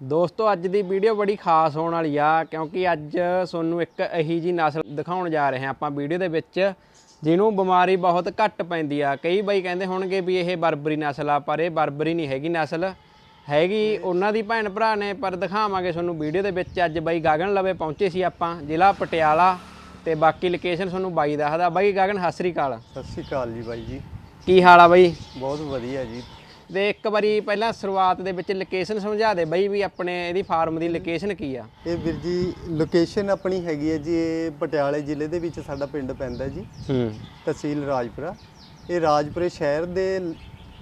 ਦੋਸਤੋ ਅੱਜ ਦੀ ਵੀਡੀਓ ਬੜੀ ਖਾਸ ਹੋਣ ਵਾਲੀ ਆ ਕਿਉਂਕਿ ਅੱਜ ਤੁਹਾਨੂੰ ਇੱਕ ਇਹੀ ਜੀ ਨਸਲ ਦਿਖਾਉਣ ਜਾ ਰਹੇ ਹਾਂ ਆਪਾਂ ਵੀਡੀਓ ਦੇ ਵਿੱਚ ਜਿਹਨੂੰ ਬਿਮਾਰੀ ਬਹੁਤ ਘੱਟ ਪੈਂਦੀ ਆ। ਕਈ ਬਾਈ ਕਹਿੰਦੇ ਹੋਣਗੇ ਵੀ ਇਹ ਬਰਬਰੀ ਨਸਲ ਆ ਪਰ ਇਹ ਬਰਬਰੀ ਨਹੀਂ ਹੈਗੀ ਨਸਲ। ਹੈਗੀ ਉਹਨਾਂ ਦੀ ਭੈਣ ਭਰਾ ਨੇ ਪਰ ਦਿਖਾਵਾਂਗੇ ਤੁਹਾਨੂੰ ਵੀਡੀਓ ਦੇ ਵਿੱਚ। ਅੱਜ ਬਾਈ ਗਗਨ ਲਵੇ ਪਹੁੰਚੇ ਸੀ ਆਪਾਂ ਜ਼ਿਲ੍ਹਾ ਪਟਿਆਲਾ। ਤੇ ਬਾਕੀ ਲੋਕੇਸ਼ਨ ਤੁਹਾਨੂੰ ਬਾਈ ਦੱਸਦਾ। ਬਾਈ ਗਗਨ ਸਤਿ ਸ੍ਰੀ ਅਕਾਲ। ਸਤਿ ਸ਼੍ਰੀ ਅਕਾਲ ਜੀ ਬਾਈ ਜੀ। ਕੀ ਹਾਲ ਆ ਬਾਈ? ਬਹੁਤ ਵਧੀਆ ਜੀ। ਤੇ ਇੱਕ ਵਾਰੀ ਪਹਿਲਾਂ ਸ਼ੁਰੂਆਤ ਦੇ ਵਿੱਚ ਲੋਕੇਸ਼ਨ ਸਮਝਾ ਦੇ ਬਾਈ ਵੀ ਆਪਣੇ ਇਹਦੀ ਫਾਰਮ ਦੀ ਲੋਕੇਸ਼ਨ ਕੀ ਆ। ਇਹ ਵੀਰ ਜੀ ਲੋਕੇਸ਼ਨ ਆਪਣੀ ਹੈਗੀ ਹੈ ਜੀ ਇਹ ਪਟਿਆਲੇ ਜ਼ਿਲ੍ਹੇ ਦੇ ਵਿੱਚ ਸਾਡਾ ਪਿੰਡ ਪੈਂਦਾ ਜੀ। ਹੂੰ। ਤਹਿਸੀਲ ਰਾਜਪੁਰਾ। ਇਹ ਰਾਜਪੁਰੇ ਸ਼ਹਿਰ ਦੇ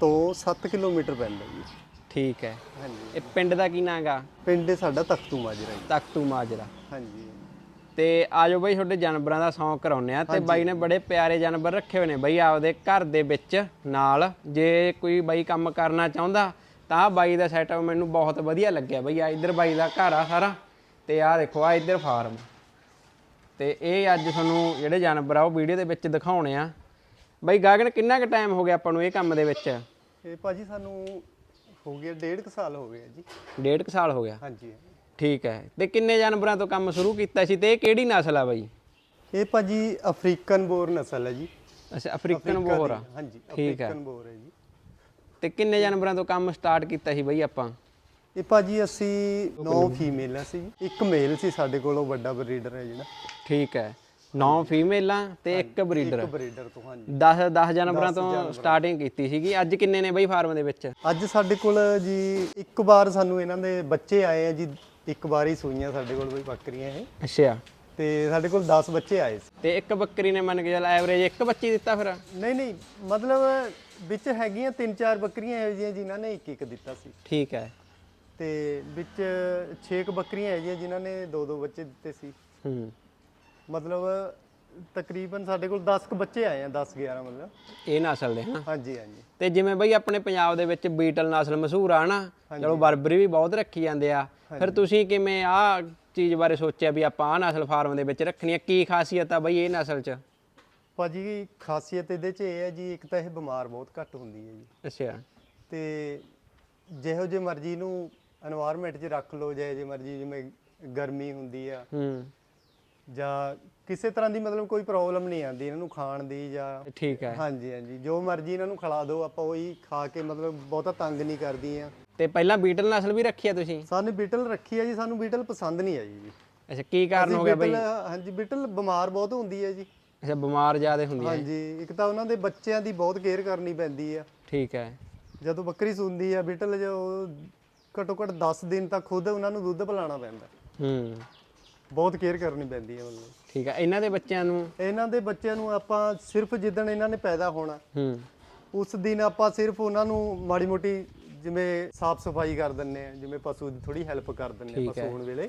ਤੋਂ 7 ਕਿਲੋਮੀਟਰ ਪੈਂਦਾ ਜੀ। ਠੀਕ ਹੈ। ਹਾਂਜੀ। ਇਹ ਪਿੰਡ ਦਾ ਕੀ ਨਾਂ ਗਾ ਪਿੰਡ ਸਾਡਾ ਤਖਤੂ ਮਾਜਰਾ ਜੀ। ਤਖਤੂ ਮਾਜਰਾ। ਹਾਂਜੀ। ਤੇ ਆਜੋ ਬਾਈ ਤੁਹਾਡੇ ਜਾਨਵਰਾਂ ਦਾ ਸ਼ੌਂਕ ਕਰਾਉਨੇ ਆ ਤੇ ਬਾਈ ਨੇ ਬੜੇ ਪਿਆਰੇ ਜਾਨਵਰ ਰੱਖੇ ਹੋਏ ਨੇ ਬਾਈ ਆਪਦੇ ਘਰ ਦੇ ਵਿੱਚ ਨਾਲ। ਜੇ ਕੋਈ ਬਾਈ ਕੰਮ ਕਰਨਾ ਚਾਹੁੰਦਾ ਤਾਂ ਬਾਈ ਦਾ ਸੈਟਅਪ ਮੈਨੂੰ ਬਹੁਤ ਵਧੀਆ ਲੱਗਿਆ ਬਾਈ। ਆ ਇੱਧਰ ਬਾਈ ਦਾ ਘਰ ਆ ਸਾਰਾ ਤੇ ਆਹ ਦੇਖੋ ਆ ਇੱਧਰ ਫਾਰਮ ਤੇ ਇਹ ਅੱਜ ਤੁਹਾਨੂੰ ਜਿਹੜੇ ਜਾਨਵਰ ਆ ਉਹ ਵੀਡੀਓ ਦੇ ਵਿੱਚ ਦਿਖਾਉਣੇ ਆ। ਬਾਈ ਗਾਗਨ ਕਿੰਨਾ ਕੁ ਟਾਈਮ ਹੋ ਗਿਆ ਆਪਾਂ ਨੂੰ ਇਹ ਕੰਮ ਦੇ ਵਿੱਚ? ਇਹ ਭਾਜੀ ਸਾਨੂੰ ਹੋ ਗਿਆ ਡੇਢ ਕੁ ਸਾਲ ਹੋ ਗਿਆ ਜੀ। ਡੇਢ ਕੁ ਸਾਲ ਹੋ ਗਿਆ। ਹਾਂਜੀ। ਠੀਕ ਹੈ। ਤੇ ਕਿੰਨੇ ਜਾਨਵਰਾਂ ਤੋਂ ਕੰਮ ਸ਼ੁਰੂ ਕੀਤਾ ਸੀ ਤੇ ਇਹ ਕਿਹੜੀ ਨਸਲ ਆ ਬਾਈ? ਇਹ ਭਾਜੀ ਅਫਰੀਕਨ ਬੋਰ ਨਸਲ ਹੈ ਜੀ। ਅੱਛਾ ਅਫਰੀਕਨ ਬੋਰ ਆ। ਹਾਂਜੀ ਠੀਕ ਹੈ। ਅਫਰੀਕਨ ਬੋਰ ਹੈ ਜੀ। ਤੇ ਕਿੰਨੇ ਜਾਨਵਰਾਂ ਤੋਂ ਕੰਮ ਸਟਾਰਟ ਕੀਤਾ ਸੀ ਬਾਈ ਆਪਾਂ? ਇਹ ਭਾਜੀ ਅਸੀਂ 9 ਫੀਮੇਲ ਸੀ। ਜੀ ਇੱਕ ਮੇਲ ਸੀ ਸਾਡੇ ਕੋਲ ਉਹ ਵੱਡਾ ਬਰੀਡਰ ਹੈ ਜਿਹੜਾ। ਠੀਕ ਹੈ। 9 ਫੀਮੇਲਾਂ ਤੇ ਇੱਕ ਬਰੀਡਰ। ਇੱਕ ਬਰੀਡਰ ਤੋਂ ਹਾਂਜੀ। 10 10 ਜਾਨਵਰਾਂ ਤੋਂ ਸਟਾਰਟਿੰਗ ਕੀਤੀ ਸੀਗੀ। ਅੱਜ ਕਿੰਨੇ ਨੇ ਬਾਈ ਫਾਰਮ ਦੇ ਵਿੱਚ? ਅੱਜ ਸਾਡੇ ਕੋਲ ਜੀ ਇੱਕ ਵਾਰ ਸਾਨੂੰ ਇਹਨਾਂ ਦੇ ਬੱਚੇ ਆਏ ਆ ਜੀ। ਇੱਕ ਵਾਰ ਸੂਈਆਂ ਸਾਡੇ ਕੋਲ ਬਈ ਬੱਕਰੀਆਂ ਇਹ। ਅੱਛਾ। ਤੇ ਸਾਡੇ ਕੋਲ 10 ਬੱਚੇ ਆਏ ਸੀ। ਤੇ ਇੱਕ ਬੱਕਰੀ ਨੇ ਮੰਨ ਕੇ ਚੱਲ ਐਵਰੇਜ ਇੱਕ ਬੱਚੀ ਦਿੱਤਾ ਫਿਰ? ਨਹੀਂ ਨਹੀਂ ਮਤਲਬ ਵਿੱਚ ਹੈਗੀਆਂ ਤਿੰਨ ਚਾਰ ਬੱਕਰੀਆਂ ਇਹੋ ਜਿਹੀਆਂ ਜਿਨ੍ਹਾਂ ਨੇ ਇੱਕ ਇੱਕ ਦਿੱਤਾ ਸੀ। ਠੀਕ ਹੈ। ਤੇ ਵਿੱਚ 6 ਬੱਕਰੀਆਂ ਇਹੋ ਜਿਹੀਆਂ ਜਿਨ੍ਹਾਂ ਨੇ ਦੋ ਦੋ ਬੱਚੇ ਦਿੱਤੇ ਸੀ। ਹੂੰ। ਮਤਲਬ ਤਕਰੀਬਨ ਸਾਡੇ ਕੋਲ 10 ਕੁ ਬੱਚੇ ਆਏ ਆ 10 11 ਮਤਲਬ। ਇਹ ਨਸਲ ਦੇ ਹਨਾ ਹਾਂਜੀ ਹਾਂਜੀ। ਤੇ ਜਿਵੇਂ ਬਈ ਆਪਣੇ ਪੰਜਾਬ ਦੇ ਵਿੱਚ ਬੀਟਲ ਨਸਲ ਮਸ਼ਹੂਰ ਆ ਹਨਾ ਚਲੋ ਬਰਬਰੀ ਵੀ ਬਹੁਤ ਰੱਖੀ ਜਾਂਦੇ ਆ। ਫਿਰ ਤੁਸੀਂ ਕਿਵੇਂ ਆ ਚੀਜ਼ ਬਾਰੇ ਸੋਚਿਆ ਵੀ ਆਪਾਂ ਆ ਨਸਲ ਫਾਰਮ ਦੇ ਵਿੱਚ ਰੱਖਣੀ ਆ? ਕੀ ਖਾਸੀਅਤ ਆ ਬਈ ਇਹ ਨਸਲ 'ਚ? ਭਾਜੀ ਖਾਸੀਅਤ ਇਹਦੇ 'ਚ ਇਹ ਹੈ ਜੀ ਇੱਕ ਤਾਂ ਇਹ ਬਿਮਾਰ ਬਹੁਤ ਘੱਟ ਹੁੰਦੀ ਹੈ ਜੀ। ਅੱਛਾ। ਤੇ ਜਿਹੋ ਜੇ ਮਰਜ਼ੀ ਨੂੰ এনवायरमेंट 'ਚ ਰੱਖ ਲਓ ਜੇ ਜੇ ਮਰਜ਼ੀ ਜਿਵੇਂ ਗਰਮੀ ਹੁੰਦੀ ਆ। ਹੂੰ। ਜਾਂ ਕਿਸੇ ਤਰ੍ਹਾਂ ਦੀ ਮਤਲਬ ਕੋਈ ਪ੍ਰੋਬਲਮ ਨਹੀਂ ਆਉਂਦੀ ਇਹਨਾਂ ਨੂੰ ਖਾਣ ਦੀ ਜਾਂ ਠੀਕ ਹੈ। ਹਾਂਜੀ ਹਾਂਜੀ। ਜੋ ਮਰਜ਼ੀ ਇਹਨਾਂ ਨੂੰ ਖਿਲਾ ਦਿਓ ਆਪਾਂ ਉਹੀ ਖਾ ਕੇ ਮਤਲਬ ਬਹੁਤਾ ਤੰਗ ਨਹੀਂ ਕਰਦੀਆਂ। ਤੇ ਪਹਿਲਾਂ ਬੀਟਲ ਨਸਲ ਵੀ ਰੱਖੀ ਆ ਤੁਸੀਂ? ਸਾਨੂੰ ਬੀਟਲ ਰੱਖੀ ਹੈ ਜੀ ਸਾਨੂੰ ਬੀਟਲ ਪਸੰਦ ਨਹੀਂ ਆਈ ਜੀ। ਅੱਛਾ ਕੀ ਕਾਰਨ ਹੋ ਗਿਆ ਬਈ? ਹਾਂਜੀ ਬੀਟਲ ਬਿਮਾਰ ਬਹੁਤ ਹੁੰਦੀ ਹੈ ਜੀ। ਅੱਛਾ ਬਿਮਾਰ ਜ਼ਿਆਦਾ ਹੁੰਦੀ ਹੈ ਹਾਂਜੀ ਇੱਕ ਤਾਂ ਉਹਨਾਂ ਦੇ ਬੱਚਿਆਂ ਦੀ ਬਹੁਤ ਕੇਅਰ ਕਰਨੀ ਪੈਂਦੀ ਆ। ਠੀਕ ਹੈ। ਜਦੋਂ ਬੱਕਰੀ ਸੂੰਦੀ ਆ ਬੀਟਲ ਜੋ ਘੱਟੋ ਘੱਟ 10 ਦਿਨ ਤੱਕ ਖੁਦ ਉਹਨਾਂ ਨੂੰ ਦੁੱਧ ਪਿਲਾਉਣਾ ਪੈਂਦਾ। ਹੂੰ। ਬਹੁਤ ਕੇਅਰ ਕਰਨੀ ਪੈਂਦੀ ਹੈ ਮਤਲਬ ਠੀਕ ਹੈ ਇਹਨਾਂ ਦੇ ਬੱਚਿਆਂ ਨੂੰ? ਇਹਨਾਂ ਦੇ ਬੱਚਿਆਂ ਨੂੰ ਆਪਾਂ ਸਿਰਫ ਜਿੱਦਣ ਇਹਨਾਂ ਨੇ ਪੈਦਾ ਹੋਣਾ ਹੂੰ। ਉਸ ਦਿਨ ਆਪਾਂ ਸਿਰਫ ਉਹਨਾਂ ਨੂੰ ਮਾੜੀ ਮੋਟੀ ਜਿਵੇਂ ਸਾਫ਼ ਸਫ਼ਾਈ ਕਰ ਦਿੰਨੇ ਆ ਜਿਵੇਂ ਪਸ਼ੂ ਦੀ ਥੋੜੀ ਹੈਲਪ ਕਰ ਦਿੰਨੇ ਆ ਪਸ਼ੂ ਹੋਣ ਵੇਲੇ।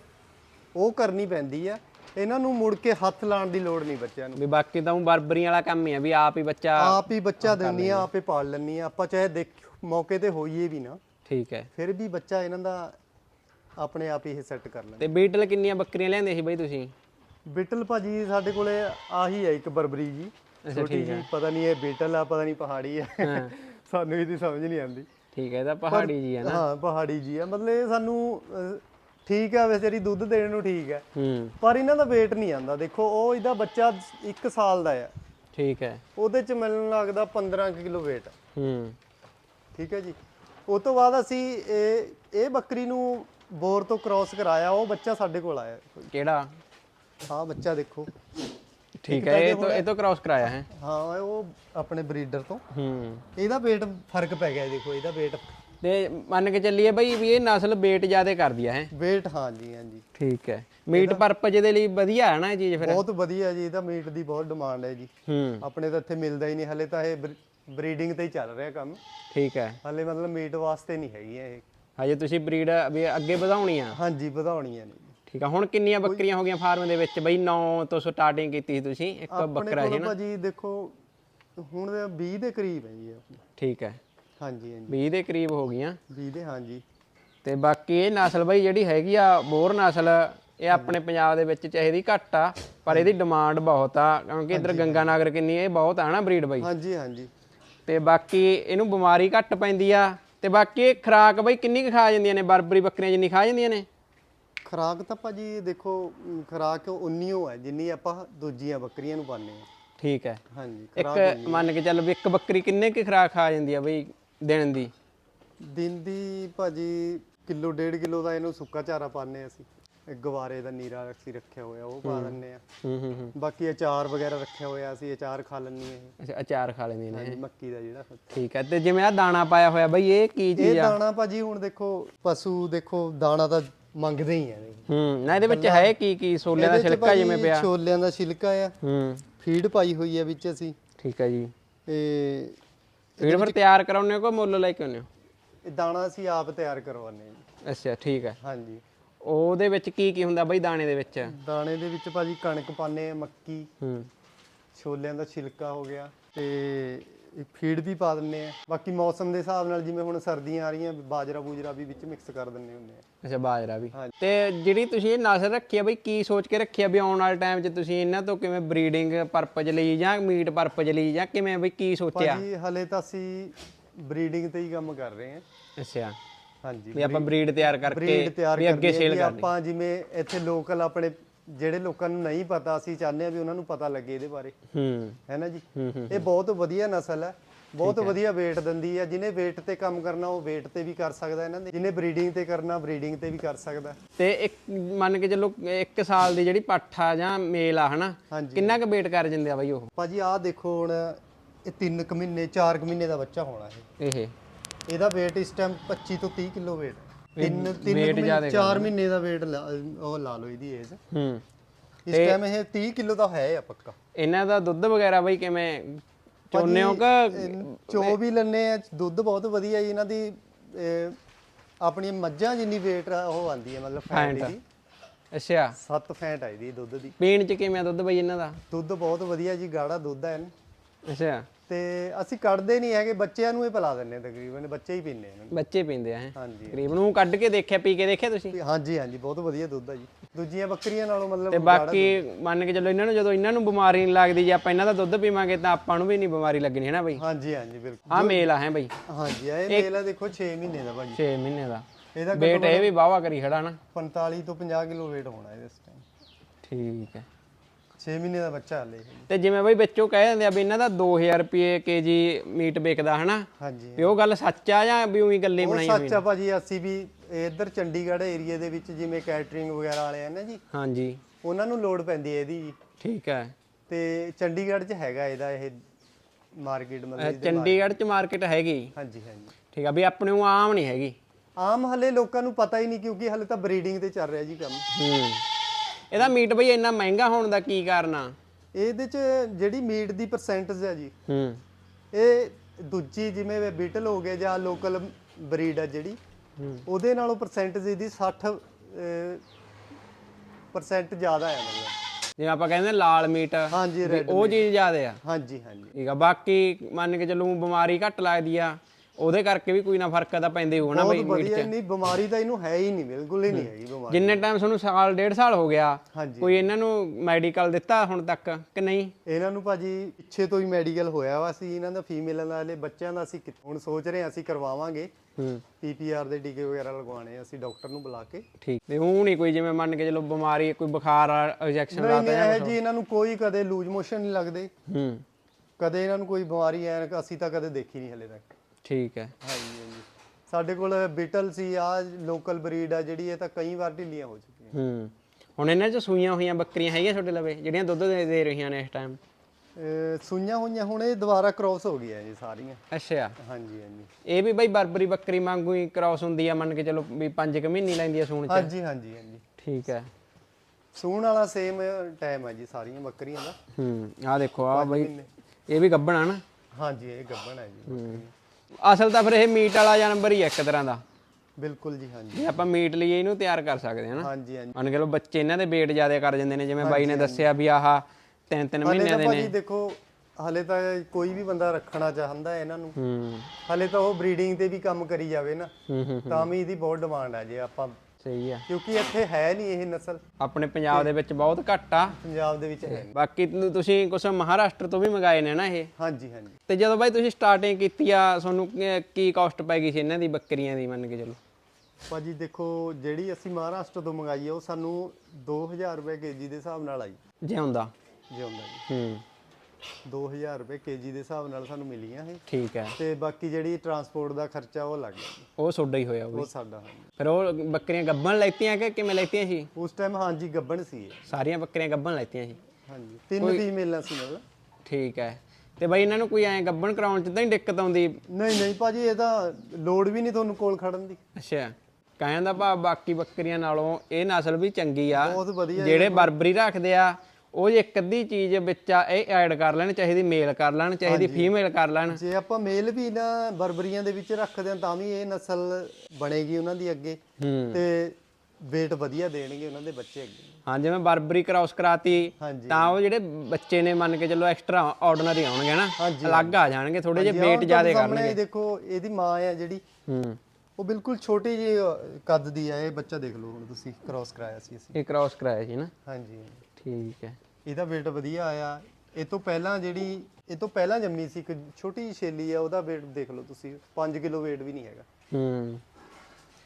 ਉਹ ਕਰਨੀ ਪੈਂਦੀ ਆ। ਇਹਨਾਂ ਨੂੰ ਮੁੜ ਕੇ ਹੱਥ ਲਾਉਣ ਦੀ ਲੋੜ ਨਹੀਂ ਬੱਚਿਆਂ ਨੂੰ। ਵੀ ਬਾਕੀ ਤਾਂ ਊਂ ਬਰਬਰੀਆਂ ਵਾਲਾ ਕੰਮ ਹੀ ਆ ਵੀ ਆਪ ਹੀ ਬੱਚਾ ਆਪ ਹੀ ਬੱਚਾ ਦਿੰਨੀ ਆ ਆਪੇ ਪਾਲ ਲੈਣੀ ਆ। ਆਪਾਂ ਚਾਹੇ ਦੇਖ ਮੌਕੇ ਤੇ ਹੋਈਏ ਵੀ ਨਾ ਠੀਕ ਹੈ। ਫਿਰ ਵੀ ਬੱਚਾ ਇਹਨਾਂ ਦਾ ਆਪਣੇ ਆਪ ਹੀ ਸੈੱਟ ਕਰ ਲੈਂਦਾ। ਤੇ ਬੀਟਲ ਕਿੰਨੀਆਂ ਬੱਕਰੀਆਂ ਲਿਆਂਦੇ ਸੀ ਬਈ ਤੁਸੀਂ? ਬਿਟਲ ਭਾਜੀ ਸਾਡੇ ਕੋਲੇ ਆਹੀ ਹੈ ਇੱਕ ਬਰਬਰੀ ਜੀ। ਛੋਟੀ ਜੀ ਪਤਾ ਨਹੀਂ ਇਹ ਬਿਟਲ ਆ ਪਤਾ ਨਹੀਂ ਪਹਾੜੀ ਆ ਸਾਨੂੰ ਇਹਦੀ ਸਮਝ ਨਹੀਂ ਆਉਂਦੀ। ਠੀਕ ਹੈ ਇਹ ਤਾਂ ਪਹਾੜੀ ਜੀ ਹੈ ਨਾ। ਹਾਂ ਪਹਾੜੀ ਜੀ ਆ ਮਤਲਬ ਇਹ ਸਾਨੂੰ ਠੀਕ ਆ ਵੈਸੇ ਜਿਹੜੀ ਦੁੱਧ ਦੇਣ ਨੂੰ ਠੀਕ ਹੈ। ਹੂੰ। ਪਰ ਇਹਨਾਂ ਦਾ weight ਨਹੀਂ ਆਂਦਾ ਦੇਖੋ ਉਹ ਇਹਦਾ ਬੱਚਾ 1 ਸਾਲ ਦਾ ਆ ਠੀਕ ਹੈ। ਉਹਦੇ ਚ ਮੈਨੂੰ ਲੱਗਦਾ 15 ਕਿਲੋ weight ਹੂੰ। ਠੀਕ ਹੈ ਜੀ। ਉਸ ਤੋਂ ਬਾਅਦ ਅਸੀਂ ਇਹ ਇਹ ਬੱਕਰੀ ਨੂੰ ਬੋਰ ਤੋਂ ਕ੍ਰਾਸ ਕਰਾਇਆ। ਉਹ ਬੱਚਾ ਸਾਡੇ ਕੋਲ ਆਇਆ। ਕਿਹੜਾ? ਹਾਂ ਬੱਚਾ ਦੇਖੋ। ਠੀਕ ਹੈ ਇਹ ਤੋਂ ਇਹ ਤੋਂ ਕ੍ਰਾਸ ਕਰਾਇਆ ਹੈ। ਹਾਂ ਉਹ ਆਪਣੇ ਬਰੀਡਰ ਤੋਂ। ਹੂੰ। ਇਹਦਾ weight ਫ਼ਰਕ ਪੈ ਗਿਆ ਦੇਖੋ ਇਹਦਾ weight ਤੇ ਮੰਨ ਕੇ ਚੱਲੀਏ ਬਈ ਵੀ ਇਹ ਨਸਲ ਵੇਟ ਜ਼ਿਆਦਾ ਕਰਦੀ ਆ ਹੈ? weight ਹਾਂ ਜੀ ਹਾਂ ਜੀ। ਠੀਕ ਹੈ। ਮੀਟ ਪਰਪਸ ਦੇ ਲਈ ਵਧੀਆ ਹੈ ਨਾ ਇਹ ਚੀਜ਼ ਫਿਰ? ਬਹੁਤ ਵਧੀਆ ਜੀ ਇਹਦਾ ਮੀਟ ਦੀ ਬਹੁਤ ਡਿਮਾਂਡ ਹੈ ਜੀ। ਹੂੰ। ਆਪਣੇ ਤਾਂ ਇੱਥੇ ਮਿਲਦਾ ਹੀ ਨਹੀਂ ਹਲੇ ਤਾਂ ਇਹ ਬਰੀਡਿੰਗ ਤੇ ਹੀ ਚੱਲ ਰਿਹਾ ਕੰਮ। ਠੀਕ ਹੈ। ਹਲੇ ਮਤਲਬ ਮੀਟ ਵਾਸਤੇ ਨਹੀਂ ਹੈਗੀਆਂ ਇਹ। ਹਜੇ ਤੁਸੀਂ ਬਰੀਡ ਅੱਗੇ ਵਧਾਉਣੀ ਆ? ਹਾਂਜੀ ਵਧਾਉਣੀਆਂ ਨੇ ਜੀ। ਠੀਕ ਆ ਹੁਣ ਕਿੰਨੀਆਂ ਬੱਕਰੀਆਂ ਹੋ ਗਈਆਂ ਫਾਰਮ ਦੇ ਵਿੱਚ? ਬਈ 9 ਤੋਂ ਸਟਾਰਟਿੰਗ ਕੀਤੀ ਸੀ ਤੁਸੀਂ ਇੱਕ ਆਪਣੇ ਬੱਕਰਾ ਕੋਲ ਭਾਜੀ ਦੇਖੋ ਹੁਣ 20 ਦੇ ਕਰੀਬ ਹੈ ਜੀ। ਠੀਕ ਹੈ। ਹਾਂਜੀ ਹਾਂਜੀ। 20 ਦੇ ਕਰੀਬ ਹੋ ਗਈਆਂ। 20 ਦੇ ਹਾਂਜੀ। ਤੇ ਬਾਕੀ ਇਹ ਨਸਲ ਬਈ ਜਿਹੜੀ ਹੈਗੀ ਆ ਬੋਰ ਨਸਲ ਇਹ ਆਪਣੇ ਪੰਜਾਬ ਦੇ ਵਿੱਚ ਚਾਹੀਦੀ ਘੱਟ ਆ ਪਰ ਇਹਦੀ ਡਿਮਾਂਡ ਬਹੁਤ ਆ ਕਿਉਂਕਿ ਇਧਰ ਗੰਗਾ ਨਗਰ ਕਿੰਨੀ ਇਹ ਬਹੁਤ ਆ ਨਾ ਬਰੀਡ ਬਈ। ਹਾਂਜੀ ਹਾਂਜੀ। ਤੇ ਬਾਕੀ ਇਹਨੂੰ ਬਿਮਾਰੀ ਘੱਟ ਪੈਂਦੀ ਆ ਤੇ ਬਾਕੀ ਖਰਾਕ ਬਈ ਕਿੰਨੀ ਕੁ ਖਾ ਜਾਂਦੀਆਂ ਨੇ? ਬਰਬਰੀ ਬੱਕਰੀਆਂ ਜਿੰਨੀ ਖਾ ਜਾਂਦੀਆਂ ਨੇ? ਖਰਾਕ ਤਾਂ ਭਾਜੀ ਦੇਖੋ ਅਮ, ਖਰਾਕ ਉਨੀ ਓ ਹੈ ਜਿੰਨੀ ਆਪਾਂ ਦੂਜੀਆਂ ਬੱਕਰੀਆਂ ਨੂੰ ਪਾਉਂਦੇ ਆ ਠੀਕ ਹੈ। ਹਾਂਜੀ ਇੱਕ ਮੰਨ ਕੇ ਚੱਲ ਵੀ ਇੱਕ ਬੱਕਰੀ ਕਿੰਨੇ ਕੁ ਖਰਾਕ ਖਾ ਜਾਂਦੀ ਆ ਬਈ ਦਿਨ ਦੀ? ਦਿਨ ਦੀ ਭਾਜੀ ਕਿਲੋ ਡੇਢ ਕਿਲੋ ਦਾ ਇਹਨੂੰ ਸੁੱਕਾ ਚਾਰਾ ਪਾਉਂਦੇ ਅਸੀਂ। ਇਹ ਗਵਾਰੇ ਦਾ ਨੀਰਾ ਅਸੀਂ ਰੱਖਿਆ ਹੋਇਆ ਉਹ ਪਾ ਦਿੰਦੇ ਆ ਹੂੰ ਹੂੰ ਹੂੰ। ਬਾਕੀ ਅਚਾਰ ਵਗੈਰਾ ਰੱਖਿਆ ਹੋਇਆ ਅਸੀਂ ਅਚਾਰ ਖਾ ਲੈਂਦੀ ਇਹ। ਅੱਛਾ ਅਚਾਰ ਖਾ ਲੈਂਦੀਆਂ ਨੇ ਹਾਂਜੀ ਮੱਕੀ ਦਾ ਜਿਹੜਾ ਠੀਕ ਹੈ ਤੇ ਜਿਵੇਂ ਆ ਦਾਣਾ ਪਾਇਆ ਹੋਇਆ ਬਈ ਇਹ ਕੀ ਇਹ ਚੀਜ਼ ਆ? ਦਾਣਾ ਭਾਜੀ ਹੁਣ ਦੇਖੋ ਪਸ਼ੂ ਦੇਖੋ ਦਾਣਾ ਤਾਂ ਮੰਗਦੇ ਹੀ ਆ। ਹੂੰ ਨਾ ਇਹਦੇ ਵਿੱਚ ਹੈ ਕੀ ਕੀ ਸੋਲੇ ਦਾ ਇਹਦੇ ਚ ਛਿਲਕਾ ਭਾਜੀ ਜਿਵੇਂ ਪਿਆ? ਛੋਲਿਆਂ ਦਾ ਛਿਲਕਾ ਆ। ਹੂੰ। ਫੀਡ ਪਾਈ ਹੋਈ ਹੈ ਵਿੱਚ ਅਸੀਂ। ਠੀਕ ਹੈ ਜੀ। ਇਹ ਫੀਡ ਫਿਰ ਤਿਆਰ ਕਰਾਉਂਦੇ ਹੋ ਕੋ ਮੁੱਲ ਲੈ ਕੇ ਆਉਂਦੇ ਹੋ? ਇਹ ਦਾਣਾ ਅਸੀਂ ਆਪ ਤਿਆਰ ਕਰਵਾਉਂਦੇ ਹਾਂ। ਜੀ। ਅੱਛਾ ਠੀਕ ਹੈ ਹਾਂਜੀ। ਉਹਦੇ ਵਿੱਚ ਕੀ ਕੀ ਹੁੰਦਾ ਬਈ ਦਾਣੇ ਦੇ ਵਿੱਚ? ਦਾਣੇ ਦੇ ਵਿੱਚ ਭਾਜੀ ਕਣਕ ਪਾਉਂਦੇ ਆ ਮੱਕੀ। ਹੂੰ। ਛੋਲਿਆਂ ਦਾ ਛਿਲਕਾ ਹੋ ਗਿਆ ਤੇ ਫੀਡ ਵੀ ਪਾ ਦਿੰਨੇ ਆ। ਬਾਕੀ ਮੌਸਮ ਦੇ ਹਿਸਾਬ ਨਾਲ ਜਿਵੇਂ ਹੁਣ ਸਰਦੀਆਂ ਆ ਰਹੀਆਂ ਬਾਜਰਾ ਬੂਜਰਾ ਵੀ ਵਿੱਚ ਮਿਕਸ ਕਰ ਦਿੰਨੇ ਹੁੰਦੇ ਆ। ਅੱਛਾ ਬਾਜਰਾ ਵੀ। ਹਾਂਜੀ। ਤੇ ਜਿਹੜੀ ਤੁਸੀਂ ਇਹ ਨਸਲ ਰੱਖੀ ਆ ਬਈ ਕੀ ਸੋਚ ਕੇ ਰੱਖੀ ਆ ਵੀ ਆਉਣ ਵਾਲੇ ਟਾਈਮ 'ਚ ਤੁਸੀਂ ਇਹਨਾਂ ਤੋਂ ਕਿਵੇਂ ਬਰੀਡਿੰਗ ਪਰਪਸ ਲਈ ਜਾਂ ਮੀਟ ਪਰਪਸ ਲਈ ਜਾਂ ਕਿਵੇਂ ਬਈ ਕੀ ਸੋਚਿਆ? ਭਾਜੀ ਹਲੇ ਤਾਂ ਅਸੀਂ ਬਰੀਡਿੰਗ ਤੇ ਹੀ ਕੰਮ ਕਰ ਰਹੇ ਹਾਂ। ਅੱਛਾ। ਹਾਂਜੀ ਵੀ ਆਪਾਂ ਬਰੀਡ ਤਿਆਰ ਕਰਕੇ ਤਿਆਰ ਵੀ ਅੱਗੇ ਕਰਨੀ ਹੈ ਸੇਲ ਵੀ ਕਰਨੀ। ਆਪਾਂ ਜਿਵੇਂ ਇੱਥੇ ਲੋਕਲ ਆਪਣੇ ਜਿਹੜੇ ਲੋਕਾਂ ਨੂੰ ਨਹੀਂ ਪਤਾ ਅਸੀਂ ਚਾਹੁੰਦੇ ਆ ਵੀ ਉਹਨਾਂ ਨੂੰ ਪਤਾ ਲੱਗੇ ਇਹਦੇ ਬਾਰੇ। ਹੂੰ। ਹੈ ਨਾ ਜੀ? ਇਹ ਬਹੁਤ ਵਧੀਆ ਨਸਲ ਹੈ। ਬਹੁਤ ਵਧੀਆ weight ਦਿੰਦੀ ਹੈ। ਜਿਹਨੇ weight ਤੇ ਕੰਮ ਕਰਨਾ ਉਹ weight ਤੇ ਵੀ ਕਰ ਸਕਦਾ ਇਹਨਾਂ ਦੇ। ਜਿਹਨੇ ਬਰੀਡਿੰਗ ਤੇ ਕਰਨਾ ਬਰੀਡਿੰਗ ਤੇ ਵੀ ਕਰ ਸਕਦਾ। ਤੇ ਇੱਕ ਮੰਨ ਕੇ ਚੱਲੋ ਇੱਕ ਸਾਲ ਦੀ ਜਿਹੜੀ ਪੱਠ ਆ ਜਾਂ ਮੇਲ ਆ ਹਨਾ? ਕਿੰਨਾ ਕੁ ਵੇਟ ਕਰ ਜਾਂਦੇ ਆ ਬਈ ਉਹ? ਭਾਜੀ ਆਹ ਦੇਖੋ ਹੁਣ ਇਹ 3 ਕੁ ਮਹੀਨੇ 4 ਕੁ ਮਹੀਨੇ ਦਾ ਬੱਚਾ ਹੋਣਾ ਇਹ। ਇਹ। ਇਹਦਾ weight ਇਸ ਟਾਈਮ 25 ਤੋਂ 30 ਕਿਲੋ weight। ਤਿੰਨ ਤਿੰਨ weight ਕੁ ਜ਼ਿਆਦੇ ਮਹੀਨੇ 4 ਮਹੀਨੇ ਦਾ weight ਲਾ- ਉਹ ਲਾ ਲਓ ਇਹਦੀ ਏਜ ਹੂੰ। ਇਸ ਟਾਈਮ ਇਹ 30 ਕਿਲੋ ਦਾ ਹੈ ਆ ਪੱਕਾ। ਇਹਨਾਂ ਦਾ ਦੁੱਧ ਵਗੈਰਾ ਬਈ ਕਿਵੇਂ ਚੋਨੇ ਹੋ ਕਿ ਚੋ ਵੀ ਲੈਣੇ ਆ ਦੁੱਧ ਬਹੁਤ ਵਧੀਆ ਜੀ ਇਹਨਾਂ ਦੀ ਇਹ, ਆਪਣੀ ਮੱਝਾਂ ਜਿੰਨੀ weight ਆ ਉਹ ਆਂਦੀ ਹੈ ਮਤਲਬ ਫੈਟ। ਦੀ ਅੱਛਾ। 7 ਫੈਟ ਆ ਇਹਦੀ ਦੁੱਧ ਦੀ। ਪੀਣ ਚ ਕਿਵੇਂ ਆ ਦੁੱਧ ਬਈ ਇਹਨਾਂ ਦਾ? ਦੁੱਧ ਬਹੁਤ ਵਧੀਆ ਜੀ ਗਾੜਾ ਦੁੱਧ ਹੈ ਅੱਛਾ। ਤੇ ਅਸੀਂ ਕੱਢਦੇ ਨਹੀਂ ਹੈਗੇ ਬੱਚਿਆਂ ਨੂੰ ਹੀ ਪਿਲਾ ਦਿੰਨੇ ਤਕਰੀਬਨ ਬੱਚੇ ਹੀ ਪੀਂਦੇ ਇਹਨਾਂ ਨੂੰ। ਬੱਚੇ ਪੀਂਦੇ ਆ ਹੈ? ਹਾਂਜੀ। ਤਕਰੀਬਨ ਉਹ ਕੱਢ ਕੇ ਦੇਖਿਆ ਪੀ ਕੇ ਦੇਖਿਆ ਤੁਸੀਂ? ਤੇ ਹਾਂਜੀ ਹਾਂਜੀ ਬਹੁਤ ਵਧੀਆ ਦੁੱਧ ਆ ਜੀ। ਦੂਜੀਆਂ ਬੱਕਰੀਆਂ ਨਾਲੋਂ ਤੇ ਮਤਲਬ ਬਾਕੀ ਮੰਨ ਕੇ ਚੱਲੋ ਇਹਨਾਂ ਨੂੰ ਜਦੋਂ ਇਹਨਾਂ ਨੂੰ ਬਿਮਾਰੀ ਨਹੀਂ ਲੱਗਦੀ ਜੇ ਆਪਾਂ ਇਹਨਾਂ ਦਾ ਦੁੱਧ ਪੀਵਾਂਗੇ ਤਾਂ ਆਪਾਂ ਨੂੰ ਵੀ ਨਹੀਂ ਬਿਮਾਰੀ ਲੱਗਣੀ ਹੈ ਨਾ ਬਈ? ਹਾਂਜੀ ਹਾਂਜੀ ਬਿਲਕੁਲ। ਆਹ ਮੇਲ ਆ ਹੈ ਬਈ? ਹਾਂਜੀ ਇਹ ਮੇਲਾ ਦੇਖੋ 6 ਮਹੀਨੇ ਦਾ ਭਾਜੀ। 6 ਮਹੀਨੇ ਦਾ। ਇਹਦਾ ਵੇਟ ਇਹ ਵੀ ਵਾਵਾ ਕਰੀ ਖੜਾ ਨਾ। 45 ਤੋਂ 50 ਕਿਲੋ weight ਹੋਣਾ ਇਹਦੇ ਇਸ ਟਾਈਮ ਠੀਕ ਹੈ। 6 ਮਹੀਨੇ ਦਾ ਬੱਚਾ ਹਲੇ। ਤੇ ਜਿਵੇਂ ਬਈ ਵਿੱਚੋਂ ਕਹਿ ਦਿੰਦੇ ਆ ਵੀ ਇਹਨਾਂ ਦਾ 2000 ਰੁਪਏ ਕੇਜੀ ਮੀਟ ਵਿਕਦਾ ਹਨਾ। ਹਾਂਜੀ। ਵੀ ਉਹ ਗੱਲ ਸੱਚ ਆ ਜਾਂ ਵੀ ਉਹੀ ਗੱਲੇ ਉਹ ਬਣਾਈ ਸੱਚ ਆ ਭਾਜੀ ਅਸੀਂ ਵੀ ਇੱਧਰ ਚੰਡੀਗੜ੍ਹ ਏਰੀਆ ਦੇ ਵਿੱਚ ਜਿਵੇਂ ਕੈਟਰਿੰਗ ਵਗੈਰਾ ਵਾਲੇ ਆ ਨਾ ਜੀ ਹਾਂਜੀ। ਉਹਨਾਂ ਨੂੰ ਲੋਡ ਪੈਂਦੀ ਹੈ ਇਹਦੀ ਜੀ। ਠੀਕ ਹੈ ਤੇ ਚੰਡੀਗੜ੍ਹ 'ਚ ਹੈਗਾ ਇਹਦਾ ਇਹ ਮਾਰਕੀਟ ਮਤਲਬ ਚੰਡੀਗੜ੍ਹ ਚ ਮਾਰਕੀਟ ਹੈਗੀ। ਹਾਂਜੀ ਹਾਂਜੀ। ਠੀਕ ਆ ਵੀ ਆਪਣੇ ਨੂੰ ਆਮ ਨਹੀਂ ਹੈਗੀ। ਆਮ ਹਲੇ ਲੋਕਾਂ ਨੂੰ ਪਤਾ ਹੀ ਨਹੀਂ ਕਿਉਂਕਿ ਹਲੇ ਤਾਂ ਬਰੀਡਿੰਗ ਤੇ ਚੱਲ ਰਿਹਾ ਜੀ ਕੰਮ। ਹੂੰ। ਇਹਦਾ ਮੀਟ ਬਈ ਇੰਨਾ ਮਹਿੰਗਾ ਹੋਣ ਦਾ ਕੀ ਕਾਰਨ ਆ? ਇਹਦੇ 'ਚ ਜਿਹੜੀ ਮੀਟ ਦੀ ਪਰਸੈਂਟੇਜ ਹੈ ਜੀ ਹੂੰ। ਇਹ ਦੂਜੀ ਜਿਵੇਂ ਬੀਟਲ ਹੋ ਗਿਆ ਜਾਂ ਲੋਕਲ ਬਰੀਡ ਆ ਜਿਹੜੀ ਉਹਦੇ ਨਾਲੋਂ ਪਰਸੈਂਟੇਜ ਇਹਦੀ 60 ਪਰਸੈਂਟ ਜ਼ਿਆਦਾ ਹੈ ਮਤਲਬ। ਜਿਵੇਂ ਆਪਾਂ ਕਹਿੰਦੇ ਲਾਲ ਮੀਟ ਹਾਂਜੀ ਉਹ ਚੀਜ਼ ਜ਼ਿਆਦੇ ਆ। ਹਾਂਜੀ ਹਾਂਜੀ। ਠੀਕ ਆ ਬਾਕੀ ਮੰਨ ਕੇ ਚੱਲੋ ਬਿਮਾਰੀ ਘੱਟ ਲੱਗਦੀ ਆ ਉਹਦੇ ਕਰਕੇ ਵੀ ਕੋਈ ਨਾ ਫ਼ਰਕ ਤਾਂ ਪੈਂਦੇ ਹੋਣਾ ਬਹੁਤ ਬਈ ਮੀਟ ਵਧੀਆ ਨਹੀਂ ਬਿਮਾਰੀ ਤਾਂ ਇਹਨੂੰ ਹੈ ਹੀ ਨਹੀਂ ਬਿਲਕੁਲ ਹੀ ਨਹੀਂ ਹੈਗੀ ਬਿਮਾਰੀ। ਜਿੰਨੇ ਟਾਈਮ ਤੁਹਾਨੂੰ ਸਾਲ ਡੇਢ ਸਾਲ ਹੋ ਗਿਆ ਕੋਈ ਇਹਨਾਂ ਨੂੰ ਮੈਡੀਕਲ ਦਿੱਤਾ ਹੁਣ ਤੱਕ ਕਿ ਨਹੀਂ? ਇਹਨਾਂ ਨੂੰ ਭਾਜੀ ਪਿੱਛੇ ਤੋਂ ਹੀ ਮੈਡੀਕਲ ਹੋਇਆ ਵਾ ਸੀ ਇਹਨਾਂ ਦਾ ਫੀਮੇਲਾਂ ਦਾ ਹਲੇ ਬੱਚਿਆਂ ਦਾ ਅਸੀਂ ਹੁਣ ਸੋਚ ਰਹੇ ਹਾਂ ਅਸੀਂ ਕਰਵਾਵਾਂਗੇ। ਹੂੰ। ਪੀਪੀਆਰ ਦੇ ਟੀਕੇ ਵਗੈਰਾ ਲਗਵਾਉਣੇ ਆ ਅਸੀਂ ਡਾਕਟਰ ਨੂੰ ਬੁਲਾ ਕੇ। ਠੀਕ। ਤੇ ਉਹ ਨਹੀਂ ਕੋਈ ਜਿਵੇਂ ਮੰਨ ਕੇ ਚੱਲੋ ਬਿਮਾਰੀ ਕੋਈ ਬੁਖਾਰ ਵਾਲਾ ਇੰਜੈਕਸ਼ਨ ਲਾਤਾ ਨਹੀਂ ਇਹ ਜੀ ਇਹਨਾਂ ਨੂੰ ਕੋਈ ਕਦੇ ਲੂਜ ਮੋਸ਼ਨ ਨਹੀਂ ਲੱਗਦੇ। ਹੂੰ। ਕਦੇ ਇਹਨਾਂ ਨੂੰ ਕੋਈ ਬਿਮਾਰੀ ਐ ਅਸੀਂ ਤਾਂ ਕਦੇ ਦੇਖੀ ਨਹੀਂ ਹਲੇ ਤੱਕ। ਠੀਕ ਹੈ। ਹਾਂਜੀ ਹਾਂਜੀ। ਸਾਡੇ ਕੋਲ ਬੀਟਲ ਸੀ ਆ ਲੋਕਲ ਬਰੀਡ ਆ ਜਿਹੜੀ ਇਹ ਤਾਂ ਕਈ ਵਾਰ ਢਿੱਲੀਆਂ ਹੋ ਚੁੱਕੀਆਂ। ਹੂੰ ਹੁਣ ਇਹਨਾਂ 'ਚ ਸੂਈਆਂ ਹੋਈਆਂ ਬੱਕਰੀਆਂ ਹੈਗੀਆਂ ਤੁਹਾਡੇ ਲਵੇ ਜਿਹੜੀਆਂ ਦੁੱਧ ਦੇ ਦੇ ਰਹੀਆਂ ਨੇ ਇਸ ਟਾਈਮ ਅਹ ਸੂਈਆਂ ਹੋਈਆਂ ਹੁਣ ਇਹ ਦੁਬਾਰਾ ਕ੍ਰਾਸ ਹੋ ਗਈਆਂ ਜੀ ਸਾਰੀਆਂ। ਅੱਛਾ। ਹਾਂਜੀ ਹਾਂਜੀ। ਇਹ ਵੀ ਬਈ ਬਰਬਰੀ ਬੱਕਰੀ ਵਾਂਗੂ ਹੀ ਕ੍ਰਾਸ ਹੁੰਦੀ ਆ ਮੰਨ ਕੇ ਚਲੋ ਵੀ 5 ਕੁ ਮਹੀਨੇ ਲੈਂਦੀ ਆ ਸੂਣ ਚ। ਹਾਂਜੀ ਹਾਂਜੀ ਹਾਂਜੀ। ਠੀਕ ਹੈ। ਸੂਣ ਵਾਲਾ ਸੇਮ ਟਾਈਮ ਹੈ ਜੀ ਸਾਰੀਆਂ ਬੱਕਰੀਆਂ ਦਾ। ਹੂੰ ਆਹ ਦੇਖੋ ਆ ਬਈ ਇਹ ਵੀ ਗੱਬਣ ਆ ਨਾ? ਹਾਂਜੀ ਇਹ ਗੱਭਣ ਹੈ ਜੀ। ਹੂੰ। ਅਸਲ ਤਾਂ ਫਿਰ ਇਹ ਮੀਟ ਵਾਲਾ ਜਾਨਵਰ ਹੀ ਆ ਇੱਕ ਤਰ੍ਹਾਂ ਦਾ। ਬਿਲਕੁਲ ਜੀ ਹਾਂਜੀ। ਜੇ ਆਪਾਂ ਮੀਟ ਲਈ ਇਹਨੂੰ ਤਿਆਰ ਕਰ ਸਕਦੇ ਹਾਂ ਨਾ। ਹਾਂਜੀ ਹਾਂਜੀ। ਮੰਨ ਕੇ ਲੋ ਬੱਚੇ ਇਹਨਾਂ ਦੇ weight ਜ਼ਿਆਦਾ ਕਰ ਜਾਂਦੇ ਨੇ ਜਿਵੇਂ ਬਾਈ ਨੇ ਦੱਸਿਆ ਵੀ ਆਹ ਤਿੰਨ ਤਿੰਨ ਮਹੀਨਿਆਂ ਦੇ ਭਾਜੀ ਨੇ। ਦੇਖੋ ਹਲੇ ਤਾਂ ਕੋਈ ਵੀ ਬੰਦਾ ਰੱਖਣਾ ਚਾਹੁੰਦਾ ਇਹਨਾਂ ਨੂੰ। ਹੂੰ। ਹਲੇ ਤਾਂ ਉਹ ਬਰੀਡਿੰਗ ਤੇ ਵੀ ਕੰਮ ਕਰੀ ਜਾਵੇ ਨਾ। ਤਾਂ ਵੀ ਇਹਦੀ ਬਹੁਤ ਡਿਮਾਂਡ ਹੈ ਜੇ ਆਪਾਂ ਸਹੀ ਆ। ਕਿਉਂਕਿ ਇੱਥੇ ਹੈ ਨਹੀਂ ਇਹ ਨਸਲ। ਆਪਣੇ ਪੰਜਾਬ ਦੇ ਵਿੱਚ ਬਹੁਤ ਘੱਟ ਆ। ਪੰਜਾਬ ਦੇ ਵਿੱਚ ਹੈ। ਬਾਕੀ ਤੁ- ਤੁਸੀਂ ਕੁਝ ਮਹਾਰਾਸ਼ਟਰ ਤੋਂ ਵੀ ਮੰਗਾਏ ਨੇ ਨਾ ਇਹ। ਹਾਂਜੀ ਹਾਂਜੀ। ਤੇ ਜਦੋਂ ਬਾਈ ਤੁਸੀਂ ਸਟਾਰਟਿੰਗ ਕੀਤੀ ਆ ਤੁਹਾਨੂੰ ਕੀ- ਕੀ ਕਾਸਟ ਪੈ ਗਈ ਸੀ ਇਹਨਾਂ ਦੀ ਬੱਕਰੀਆਂ ਦੀ ਮੰਨ ਕੇ ਚੱਲੋ? ਭਾਜੀ ਦੇਖੋ ਜਿਹੜੀ ਅਸੀਂ ਮਹਾਰਾਸ਼ਟਰ ਤੋਂ ਮੰਗਾਈ ਹੈ ਉਹ ਸਾਨੂੰ 2000 ਰੁਪਏ ਕੇਜੀ ਦੇ ਹਿਸਾਬ ਨਾਲ ਆਈ। ਜੇ ਹੁੰਦਾ ਜਿਉਂਦਾ ਜੀ। ਹੂੰ। 2000 ਰੁਪਏ ਕੇਜੀ ਦੇ ਹਿਸਾਬ ਨਾਲ ਸਾਨੂੰ ਮਿਲੀਆਂ ਇਹ ਠੀਕ ਹੈ। ਤੇ ਬਾਕੀ ਜਿਹੜੀ ਟਰਾਂਸਪੋਰਟ ਦਾ ਖਰਚਾ ਉਹ ਲੱਗ ਗਿਆ ਜੀ। ਉਹ ਸੋਡਾ ਹੀ ਹੋਇਆ ਉਹ ਵੀ। ਉਹ ਸਾਡਾ ਹਾਂਜੀ। ਫਿਰ ਉਹ ਬੱਕਰੀਆਂ ਗੱਬਣ ਲੈਤੀਆਂ ਕਿ ਕਿਵੇਂ ਲੈਤੀਆਂ ਸੀ? ਉਸ ਟਾਈਮ ਹਾਂਜੀ ਗੱਬਣ ਸੀ ਇਹ। ਸਾਰੀਆਂ ਬੱਕਰੀਆਂ ਗੱਬਣ ਲੈਤੀਆਂ ਸੀ। ਹਾਂਜੀ ਤਿੰਨ ਫੀਮੇਲਾਂ ਸੀ ਮਤਲਬ। ਠੀਕ ਹੈ। ਤੇ ਬਾਈ ਇਹਨਾਂ ਨੂੰ ਕੋਈ ਐਂ ਗੱਬਣ ਕਰਾਉਣ ਚ ਤਾਂ ਨਹੀਂ ਦਿੱਕਤ ਆਉਂਦੀ? ਨਹੀਂ ਨਹੀਂ ਭਾਜੀ ਇਹ ਤਾਂ ਲੋੜ ਵੀ ਨਹੀਂ ਤੁਹਾਨੂੰ ਕੋਲ ਖੜਨ ਦੀ। ਅੱਛਾ। ਕਹਿਣ ਦਾ ਭਾਵ ਬਾਕੀ ਬੱਕਰੀਆਂ ਨਾਲੋਂ ਇਹ ਨਸਲ ਵੀ ਚੰਗੀ ਆ। ਬਹੁਤ ਵਧੀਆ ਜਿਹੜੇ ਬਰਬਰੀ ਰੱਖਦੇ ਆ ਉਹ ਜੇ ਇੱਕ ਅੱਧੀ ਚੀਜ਼ ਵਿੱਚ ਆ ਇਹ ਐਡ ਕਰ ਲੈਣ ਚਾਹੀਦੀ ਮੇਲ ਕਰ ਲੈਣ ਚਾਹੀਦੀ ਫੀਮੇਲ ਕਰ ਲੈਣ। ਜੇ ਆਪਾਂ ਮੇਲ ਵੀ ਨਾ ਬਰਬਰੀਆਂ ਦੇ ਵਿੱਚ ਰੱਖਦੇ ਹਾਂ ਤਾਂ ਵੀ ਇਹ ਨਸਲ ਬਣੇਗੀ ਉਹਨਾਂ ਦੀ ਅੱਗੇ ਤੇ weight ਵਧੀਆ ਦੇਣਗੇ ਉਹਨਾਂ ਦੇ ਬੱਚੇ ਅੱਗੇ। ਹਾਂ ਜਿਵੇਂ ਬਰਬਰੀ ਕ੍ਰਾਸ ਕਰਾਤੀ ਤਾਂ ਉਹ ਜਿਹੜੇ ਬੱਚੇ ਨੇ ਮੰਨ ਕੇ ਚੱਲੋ ਐਕਸਟਰਾ ਆਰਡੀਨਰੀ ਆਉਣਗੇ ਨਾ ਅਲੱਗ ਆ ਜਾਣਗੇ ਥੋੜੇ ਜਿਹੇ weight ਹੁਣ ਜ਼ਿਆਦਾ ਤੁਹਾਡੇ ਸਾਹਮਣੇ ਕਰਨਗੇ। ਦੇਖੋ ਇਹਦੀ ਮਾਂ ਆ ਜਿਹੜੀ ਹੂੰ। ਉਹ ਬਿਲਕੁਲ ਛੋਟੀ ਅ, ਕੱਦ ਦੀ ਆ ਇਹ ਬੱਚਾ ਦੇਖ ਲਓ ਹੁਣ ਤੁਸੀਂ ਕ੍ਰਾਸ ਕਰਾਇਆ ਸੀ ਅਸੀਂ। ਇਹ ਕ੍ਰਾਸ ਕਰਾਇਆ ਸੀ ਨਾ? ਹਾਂਜੀ। ਠੀਕ ਹੈ। ਇਹਦਾ weight ਵਧੀਆ ਆਇਆ। ਇਹ ਤੋਂ ਪਹਿਲਾਂ ਜਿਹੜੀ ਇਹ ਤੋਂ ਪਹਿਲਾਂ ਜੰਮੀ ਸੀ ਇੱਕ ਛੋਟੀ ਜਿਹੀ ਛੇਲੀ ਆ ਉਹਦਾ weight ਦੇਖ ਲਓ ਤੁਸੀਂ 5 ਕਿਲੋ weight ਵੀ ਨਹੀਂ ਹੈਗਾ। ਹੂੰ।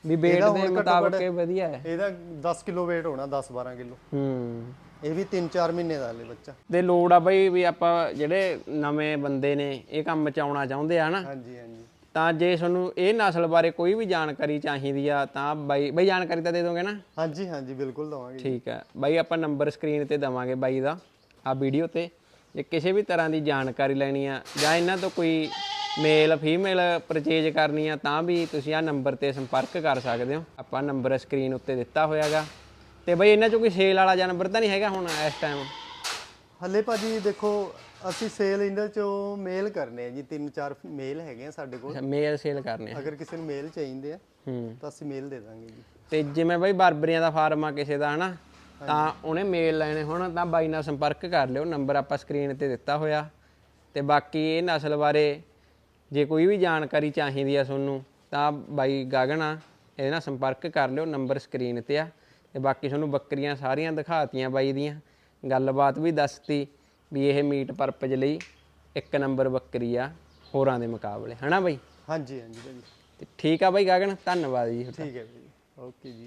ਵੀ weight ਦੇ ਮੁਤਾਬਕ ਇਹ ਵਧੀਆ ਹੈ। ਇਹਦਾ 10 ਕਿਲੋ weight ਹੋਣਾ 10 12 ਕਿਲੋ। ਹੂੰ। ਇਹ ਵੀ 3-4 ਮਹੀਨੇ ਦਾ ਹਲੇ ਬੱਚਾ। ਤੇ ਲੋੜ ਆ ਬਈ ਵੀ ਆਪਾਂ ਜਿਹੜੇ ਨਵੇਂ ਬੰਦੇ ਨੇ ਇਹ ਕੰਮ ਚ ਆਉਣਾ ਚਾਹੁੰਦੇ ਆ ਨਾ। ਹਾਂਜੀ ਹਾਂਜੀ। ਤਾਂ ਜੇ ਤੁਹਾਨੂੰ ਇਹ ਨਸਲ ਬਾਰੇ ਕੋਈ ਵੀ ਜਾਣਕਾਰੀ ਚਾਹੀਦੀ ਆ ਤਾਂ ਬਾਈ ਬਈ ਜਾਣਕਾਰੀ ਤਾਂ ਦੇ ਦੋਗੇ ਨਾ? ਹਾਂਜੀ ਹਾਂਜੀ ਬਿਲਕੁਲ ਦਵਾਂਗੇ ਠੀਕ ਹੈ। ਬਾਈ ਆਪਾਂ ਨੰਬਰ ਸਕਰੀਨ ਤੇ ਦਵਾਂਗੇ ਬਾਈ ਦਾ ਆ ਵੀਡੀਓ ਤੇ। ਜੇ ਕਿਸੇ ਵੀ ਤਰ੍ਹਾਂ ਦੀ ਜਾਣਕਾਰੀ ਲੈਣੀ ਆ ਜਾਂ ਇਹਨਾਂ ਤੋਂ ਕੋਈ ਮੇਲ ਫੀਮੇਲ ਪਰਚੇਜ ਕਰਨੀ ਆ ਤਾਂ ਵੀ ਤੁਸੀਂ ਆ ਨੰਬਰ ਤੇ ਸੰਪਰਕ ਕਰ ਸਕਦੇ ਹੋ। ਆਪਾਂ ਨੰਬਰ ਸਕਰੀਨ ਉੱਤੇ ਦਿੱਤਾ ਹੋਇਆਗਾ। ਤੇ ਬਈ ਇਹਨਾਂ ਚੋਂ ਕੋਈ ਸੇਲ ਵਾਲਾ ਜਾਨਵਰ ਤਾਂ ਨਹੀਂ ਹੈਗਾ ਹੁਣ ਇਸ ਟਾਈਮ ਹਲੇ ਭਾਜੀ ਦੇਖੋ ਅਸੀਂ ਸੇਲ ਇਹਨਾਂ ਚੋਂ ਮੇਲ ਕਰਨੇ ਆ ਜੀ ਤਿੰਨ ਚਾਰ ਮੇਲ ਹੈਗੇ ਆ ਸਾਡੇ ਕੋਲ। ਮੇਲ ਸੇਲ ਕਰਨੇ ਆ। ਅਗਰ ਕਿਸੇ ਨੂੰ ਮੇਲ ਚਾਹੀਦੇ ਆ ਹੂੰ। ਤਾਂ ਅਸੀਂ ਮੇਲ ਦੇ ਦਾਂਗੇ ਜੀ। ਤੇ ਜਿਵੇਂ ਬਾਈ ਬਾਰਬਰੀਆਂ ਦਾ ਫਾਰਮ ਆ ਕਿਸੇ ਦਾ ਹਨਾ ਤਾਂ ਉਹਨੇ ਮੇਲ ਲੈਣੇ ਹੋਣ ਤਾਂ ਬਾਈ ਨਾਲ ਸੰਪਰਕ ਕਰ ਲਿਓ ਨੰਬਰ ਆਪਾਂ ਸਕਰੀਨ ਤੇ ਦਿੱਤਾ ਹੋਇਆ। ਤੇ ਬਾਕੀ ਇਹ ਨਸਲ ਬਾਰੇ ਜੇ ਕੋਈ ਵੀ ਜਾਣਕਾਰੀ ਚਾਹੀਦੀ ਆ ਤੁਹਾਨੂੰ ਤਾਂ ਬਾਈ ਗਗਨ ਆ ਇਹਦੇ ਨਾਲ ਸੰਪਰਕ ਕਰ ਲਿਓ ਨੰਬਰ ਸਕਰੀਨ ਤੇ ਆ। ਤੇ ਬਾਕੀ ਤੁਹਾਨੂੰ ਬੱਕਰੀਆਂ ਸਾਰੀਆਂ ਦਿਖਾਤੀਆਂ ਬਾਈ ਦੀਆਂ। ਗੱਲਬਾਤ ਵੀ ਦੱਸਤੀ ਵੀ ਇਹ ਮੀਟ ਪਰਪਸ ਲਈ ਇੱਕ ਨੰਬਰ ਬੱਕਰੀ ਆ ਹੋਰਾਂ ਦੇ ਮੁਕਾਬਲੇ। ਹਨਾ ਬਾਈ? ਹਾਂਜੀ ਹਾਂਜੀ ਭਾਜੀ। ਤੇ ਠੀਕ ਆ ਬਾਈ ਗਗਨ? ਧੰਨਵਾਦ ਜੀ ਤੁਹਾਡਾ। ਠੀਕ ਹੈ ਜੀ ਓਕੇ ਜੀ।